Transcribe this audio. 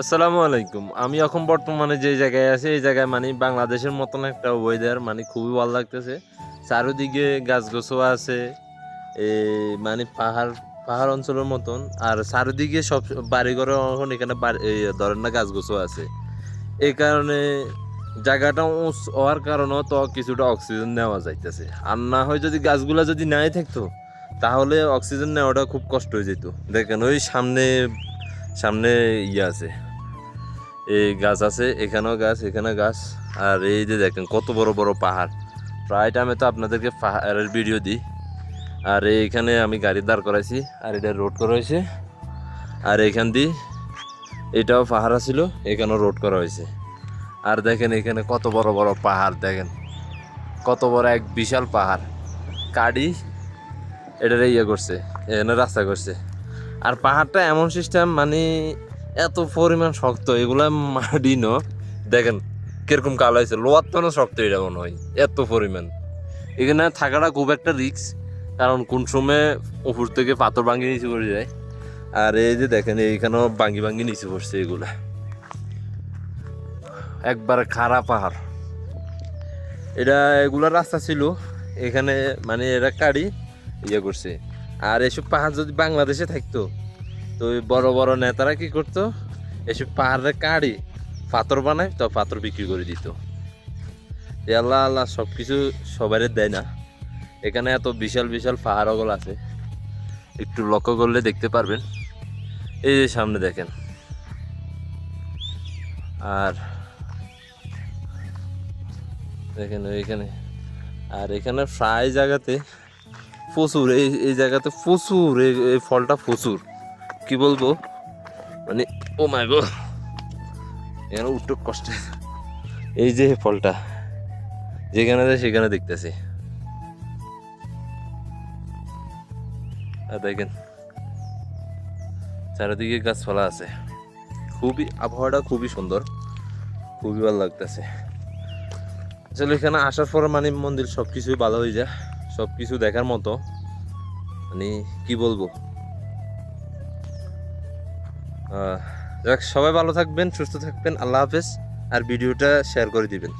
আসসালামু আলাইকুম। আমি এখন বর্তমানে যে জায়গায় আছি, এই জায়গায় মানে বাংলাদেশের মতন একটা ওয়েদার মানে খুবই ভালো লাগতেছে। চারিদিকে গাছগছও আছে মানে পাহাড় পাহাড় অঞ্চলের মতন। আর চারিদিকে সব বাড়িঘরে এখন এখানে ধরেন না গাছগাছও আছে। এই কারণে জায়গাটা উঁচ হওয়ার কারণেও তো কিছুটা অক্সিজেন নেওয়া যাইতেছে। আর না হয় যদি গাছগুলা যদি নাই থাকতো, তাহলে অক্সিজেন নেওয়াটা খুব কষ্ট হয়ে যেত। দেখেন ওই সামনে সামনে ইয়ে আছে। এই গাছ আছে, এখানেও গাছ এখানে গাছ। আর এই যে দেখেন, কত বড় বড় পাহাড়। প্রায় টাইমে তো আপনাদেরকে পাহাড়ের ভিডিও দিই। আর এইখানে আমি গাড়ি দাঁড় করাইছি, আর এটা রোড করা হয়েছে। আর এখান দিয়ে এটাও পাহাড় ছিল এখানেও রোড করা হয়েছে। আর দেখেন এখানে কত বড় বড় পাহাড়, দেখেন। কত বড় এক বিশাল পাহাড়। কাডি এটারে ইয়ে করছে, এখানে রাস্তা করছে। আর পাহাড়টা এমন সিস্টেম মানে এত পরিমাণ শক্ত, এগুলা মাটি ন দেখেন কীরকম কালো হয়েছে লোয়ার তো শক্ত এটা মনে হয়, এত পরিমাণ। এখানে থাকাটা খুব একটা রিক্স কারণ কোন সময় উপর থেকে পাথর ভাঙি নিচে পড়ে যায়। আর এই যে দেখেন, এইখানেও ভাঙ্গি ভাঙ্গি নিচে পড়ছে এগুলা। একবার খারাপ পাহাড়। এটা এগুলা রাস্তা ছিল, এখানে মানে এরা কাড়ি ইয়ে করছে। আর এসব পাহাড় যদি বাংলাদেশে থাকতো তো ওই বড় বড় নেতারা কি করতো? এসব পাহাড়ে কাড়ি, পাথর বানায়, তো পাথর বিক্রি করে দিত। আল্লাহ আল্লাহ সব কিছু সবারই দেয় না। এখানে এত বিশাল বিশাল পাহাড়গুলো আছে। একটু লক্ষ্য করলে দেখতে পারবেন। এই যে সামনে দেখেন। আর দেখেন ওইখানে। আর এখানে প্রায় জায়গাতে প্রচুর, এই এই জায়গাতে প্রচুর এই ফলটা প্রচুর। কি বলব? মানে ও মাই গো এখানে উঠতে কষ্ট। এই যে ফলটা যেখানে যায় সেখানে দেখতেছি। আর দেখেন চারিদিকে গাছপালা আছে। খুবই আবহাওয়াটা খুবই সুন্দর খুবই ভালো লাগতেছে। আসলে এখানে আসার পরে মানে মন্দির সব কিছুই ভালো হয়ে যায়। সব কিছু দেখার মতো। মানে কি বলব? যাক সবাই ভালো থাকবেন সুস্থ থাকবেন আল্লাহ হাফেজ। আর ভিডিওটা শেয়ার করে দিবেন।